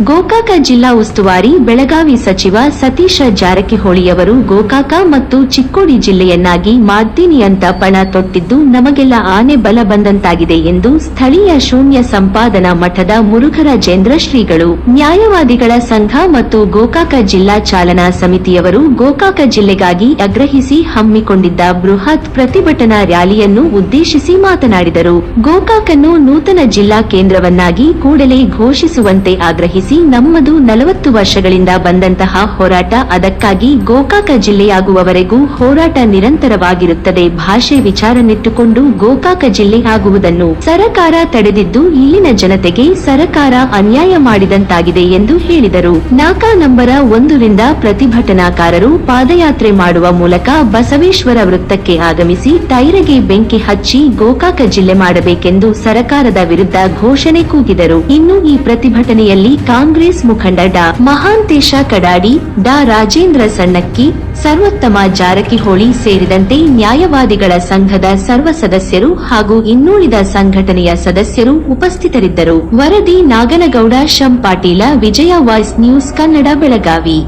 ಗೋಕಾಕ ಜಿಲ್ಲಾ ಉಸ್ತುವಾರಿ ಬೆಳಗಾವಿ ಸಚಿವ ಸತೀಶ ಜಾರಕಿಹೊಳಿಯವರು ಗೋಕಾಕ ಮತ್ತು ಚಿಕ್ಕೋಡಿ ಜಿಲ್ಲೆಯನ್ನಾಗಿ ಮಾಡ್ತೀನಿ ಅಂತ ಪಣ ತೊಟ್ಟಿದ್ದು ನಮಗೆಲ್ಲ ಆನೆ ಬಲ ಬಂದಂತಾಗಿದೆ ಎಂದು ಸ್ಥಳೀಯ ಶೂನ್ಯ ಸಂಪಾದನಾ ಮಠದ ಮುರುಘರಾಜೇಂದ್ರ ಶ್ರೀಗಳು, ನ್ಯಾಯವಾದಿಗಳ ಸಂಘ ಮತ್ತು ಗೋಕಾಕ ಜಿಲ್ಲಾ ಚಾಲನಾ ಸಮಿತಿಯವರು ಗೋಕಾಕ ಜಿಲ್ಲೆಗಾಗಿ ಆಗ್ರಹಿಸಿ ಹಮ್ಮಿಕೊಂಡಿದ್ದ ಬೃಹತ್ ಪ್ರತಿಭಟನಾ ರ್ಯಾಲಿಯನ್ನು ಉದ್ದೇಶಿಸಿ ಮಾತನಾಡಿದರು. ಗೋಕಾಕನ್ನು ನೂತನ ಜಿಲ್ಲಾ ಕೇಂದ್ರವನ್ನಾಗಿ ಕೂಡಲೇ ಘೋಷಿಸುವಂತೆ ಆಗ್ರಹಿಸಿ ನಮ್ಮದು ನಲವತ್ತು ವರ್ಷಗಳಿಂದ ಬಂದಂತಹ ಹೋರಾಟ, ಅದಕ್ಕಾಗಿ ಗೋಕಾಕ ಜಿಲ್ಲೆಯಾಗುವವರೆಗೂ ಹೋರಾಟ ನಿರಂತರವಾಗಿರುತ್ತದೆ ಭಾಷೆ ವಿಚಾರನಿಟ್ಟುಕೊಂಡು ಗೋಕಾಕ ಜಿಲ್ಲೆ ಆಗುವುದನ್ನು. ಸರಕಾರ ತಡೆದಿದ್ದು ಇಲ್ಲಿನ ಜನತೆಗೆ ಸರಕಾರ ಅನ್ಯಾಯ ಮಾಡಿದಂತಾಗಿದೆ ಎಂದು ಹೇಳಿದರು. ನಾಕಾ ನಂಬರ ಒಂದರಿಂದ ಪ್ರತಿಭಟನಾಕಾರರು ಪಾದಯಾತ್ರೆ ಮಾಡುವ ಮೂಲಕ ಬಸವೇಶ್ವರ ವೃತ್ತಕ್ಕೆ ಆಗಮಿಸಿ ಟೈರಗೆ ಬೆಂಕಿ ಹಚ್ಚಿ ಗೋಕಾಕ ಜಿಲ್ಲೆ ಮಾಡಬೇಕೆಂದು ಸರಕಾರದ ವಿರುದ್ಧ ಘೋಷಣೆ ಕೂಗಿದರು. ಇನ್ನು ಈ ಪ್ರತಿಭಟನೆಯಲ್ಲಿ ಕಾಂಗ್ರೆಸ್ ಮುಖಂಡ ಡಾ ಮಹಾಂತೇಶ ಕಡಾಡಿ, ಡಾ ರಾಜೇಂದ್ರ ಸಣ್ಣಕ್ಕಿ, ಸರ್ವೋತ್ತಮ ಜಾರಕಿಹೊಳಿ ಸೇರಿದಂತೆ ನ್ಯಾಯವಾದಿಗಳ ಸಂಘದ ಸರ್ವ ಸದಸ್ಯರು ಹಾಗೂ ಇನ್ನುಳಿದ ಸಂಘಟನೆಯ ಸದಸ್ಯರು ಉಪಸ್ಥಿತರಿದ್ದರು. ವರದಿ ನಾಗನಗೌಡ, ಶಂ ಪಾಟೀಲ, ವಿಜಯ ವಾಯ್ಸ್ ನ್ಯೂಸ್ ಕನ್ನಡ, ಬೆಳಗಾವಿ.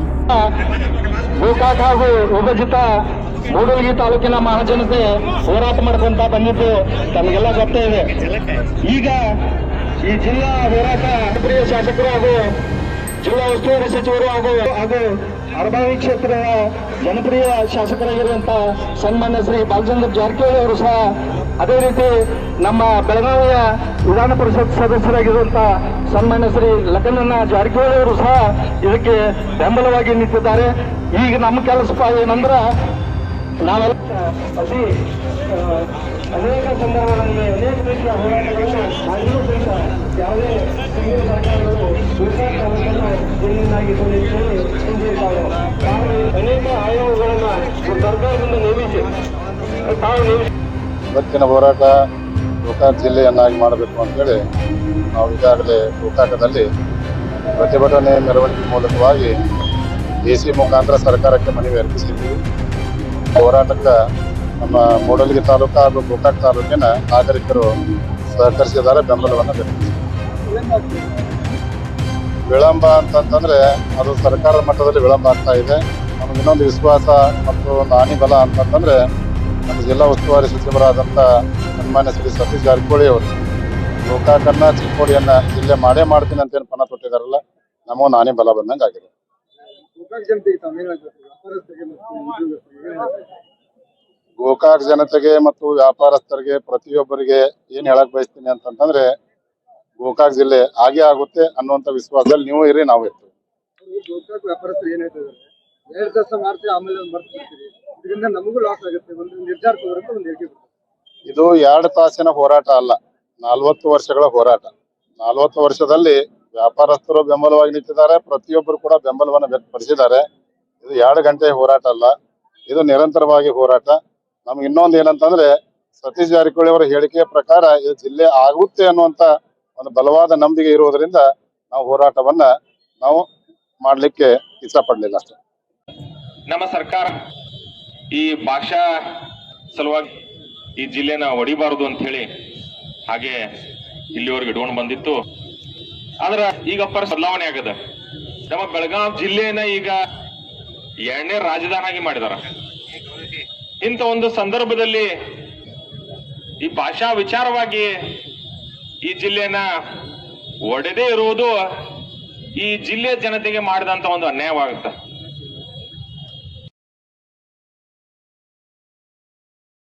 ಮೂಡಲಗಿ ತಾಲೂಕಿನ ಮಹಾಜನತೆ ಹೋರಾಟ ಮಾಡ್ಕೊಂತ ಬಂದಿದ್ದು ತಮಗೆಲ್ಲ ಗೊತ್ತೇ ಇದೆ. ಈಗ ಈ ಜಿಲ್ಲಾ ಹೋರಾಟ ಪ್ರಿಯ ಶಾಸಕರು ಹಾಗೂ ಜಿಲ್ಲಾ ಉಸ್ತುವಾರಿ ಸಚಿವರು ಹಾಗೂ ಹಾಗೂ ಅರಬಾವಿ ಕ್ಷೇತ್ರದ ಜನಪ್ರಿಯ ಶಾಸಕರಾಗಿರುವಂತ ಸನ್ಮಾನ್ಯ ಶ್ರೀ ಬಾಲಚಂದ್ರ ಜಾರಕಿಹೊಳಿ ಅವರು ಸಹ ಅದೇ ರೀತಿ ನಮ್ಮ ಬೆಳಗಾವಿಯ ವಿಧಾನ ಪರಿಷತ್ ಸದಸ್ಯರಾಗಿರುವಂತ ಸನ್ಮಾನ್ಯ ಶ್ರೀ ಲಖನಣ್ಣ ಜಾರಕಿಹೊಳಿ ಅವರು ಸಹ ಇದಕ್ಕೆ ಬೆಂಬಲವಾಗಿ ನಿಂತಿದ್ದಾರೆ. ಈಗ ನಮ್ಮ ಕೆಲಸ ಏನಂದ್ರೆ ನಾವೆಲ್ಲ ಅತಿ ಅನೇಕ ಸಂದರ್ಭಗಳಲ್ಲಿ ಅನೇಕ ರೀತಿಯ ಸಹಿತ ಇವತ್ತಿನ ಹೋರಾಟ ಗೋಕಾಕ್ ಜಿಲ್ಲೆಯನ್ನಾಗಿ ಮಾಡಬೇಕು ಅಂತೇಳಿ ನಾವು ಈಗಾಗಲೇ ಗೋಕಾಕದಲ್ಲಿ ಪ್ರತಿಭಟನೆ ಮೆರವಣಿಗೆ ಮೂಲಕವಾಗಿ ಎ ಸಿ ಮುಖಾಂತರ ಸರ್ಕಾರಕ್ಕೆ ಮನವಿ ಅರ್ಪಿಸಿದ್ದೀವಿ ಹೋರಾಟಕ್ಕೆ ನಮ್ಮ ಮೂಡಲಗಿ ತಾಲೂಕು ಹಾಗೂ ಗೋಕಾಕ್ ತಾಲೂಕಿನ ನಾಗರಿಕರು ಸಹಕರಿಸಿದ್ದಾರೆ, ಬೆಂಬಲವನ್ನು ವ್ಯಕ್ತಪಡಿಸಿದ್ದಾರೆ. ವಿಳಂಬ ಅಂತಂತಂದ್ರೆ ಅದು ಸರ್ಕಾರದ ಮಟ್ಟದಲ್ಲಿ ವಿಳಂಬ ಆಗ್ತಾ ಇದೆ. ನಮಗೆ ಇನ್ನೊಂದು ವಿಶ್ವಾಸ ಮತ್ತು ಒಂದು ಹಾನಿ ಬಲ ಅಂತಂತಂದ್ರೆ ನಮ್ಮ ಜಿಲ್ಲಾ ಉಸ್ತುವಾರಿ ಸಚಿವರಾದಂಥ ಸನ್ಮಾನ್ಯ ಶ್ರೀ ಸತೀಶ್ ಜಾರಕಿಹೊಳಿ ಅವರು ಗೋಕಾಕನ್ನ ಚಿಕ್ಕೋಡಿಯನ್ನ ಜಿಲ್ಲೆ ಮಾಡೇ ಮಾಡ್ತೀನಿ ಅಂತ ಏನು ಪಣ ತೊಟ್ಟಿದಾರಲ್ಲ ನಮ್ಮ ಹಾನಿ ಬಲ ಬಂದಂಗೆ ಆಗಿದೆ. ಗೋಕಾಕ್ ಜನತೆಗೆ ಮತ್ತು ವ್ಯಾಪಾರಸ್ಥರಿಗೆ ಪ್ರತಿಯೊಬ್ಬರಿಗೆ ಏನ್ ಹೇಳಕ್ ಬಯಸ್ತೀನಿ ಅಂತಂತಂದ್ರೆ ಗೋಕಾಕ್ ಜಿಲ್ಲೆ ಹಾಗೆ ಆಗುತ್ತೆ ಅನ್ನುವಂತ ವಿಶ್ವಾಸದಲ್ಲಿ ನೀವು ಇರಿ ನಾವು ಇರ್ತೀವಿ. ಗೋಕಾಕ್ ವ್ಯಾಪಾರಸ್ಥರು ಏನ್ ಹೇಳ್ತಿದ್ದಾರೆ ಎರಡು ದಿವಸ ಮಾಡ್ತೀವಿ ಆಮೇಲೆ ಮರ್ತು ಬಿಡ್ತೀವಿ ಇದರಿಂದ ನಮಗೂ ಲಾಸ್ ಆಗುತ್ತೆ. ಒಂದು ನಿರ್ಧಾರ ತಗೋಬೇಕು ಒಂದು ಹೇಳಿಕೆ ಇದು ಎರಡು ತಾಸಿನ ಹೋರಾಟ ಅಲ್ಲ ನಲ್ವತ್ತು ವರ್ಷಗಳ ಹೋರಾಟ. ನಲ್ವತ್ತು ವರ್ಷದಲ್ಲಿ ವ್ಯಾಪಾರಸ್ಥರು ಬೆಂಬಲವಾಗಿ ನಿಂತಿದ್ದಾರೆ ಪ್ರತಿಯೊಬ್ಬರು ಕೂಡ ಬೆಂಬಲವನ್ನು ವ್ಯಕ್ತಪಡಿಸಿದ್ದಾರೆ. ಇದು ಎರಡು ಗಂಟೆ ಹೋರಾಟ ಅಲ್ಲ ಇದು ನಿರಂತರವಾಗಿ ಹೋರಾಟ. ನಮ್ಗೆ ಇನ್ನೊಂದು ಏನಂತಂದ್ರೆ ಸತೀಶ್ ಜಾರಕಿಹೊಳಿ ಅವರ ಹೇಳಿಕೆಯ ಪ್ರಕಾರ ಇದು ಜಿಲ್ಲೆ ಆಗುತ್ತೆ ಅನ್ನುವಂತ ಒಂದು ಬಲವಾದ ನಂಬಿಕೆ ಇರುವುದರಿಂದ ನಾವು ಹೋರಾಟವನ್ನ ನಾವು ಮಾಡಲಿಕ್ಕೆ ಇಷ್ಟಪಡಲಿಲ್ಲ ಅಷ್ಟೇ. ನಮ್ಮ ಸರ್ಕಾರ ಈ ಭಾಷಾ ಸಲುವಾಗಿ ಈ ಜಿಲ್ಲೆನ ಒಡಿಬಾರದು ಅಂತ ಹೇಳಿ ಹಾಗೆ ಇಲ್ಲಿವರೆಗೆ ಇಟ್ಕೊಂಡು ಬಂದಿತ್ತು. ಆದ್ರ ಈಗ ಪರ ಬದಲಾವಣೆ ಆಗದ. ನಮ್ಮ ಬೆಳಗಾವಿ ಜಿಲ್ಲೆನ ಈಗ ಎರಡನೇ ರಾಜಧಾನಿ ಮಾಡಿದಾರ. ಇಂಥ ಒಂದು ಸಂದರ್ಭದಲ್ಲಿ ಈ ಭಾಷಾ ವಿಚಾರವಾಗಿ ಈ ಜಿಲ್ಲೆನ ಒಡೆದೇ ಇರುವುದು ಈ ಜಿಲ್ಲೆಯ ಜನತೆಗೆ ಮಾಡಿದಂತ ಒಂದು ಅನ್ಯಾಯವಾಗುತ್ತೆ.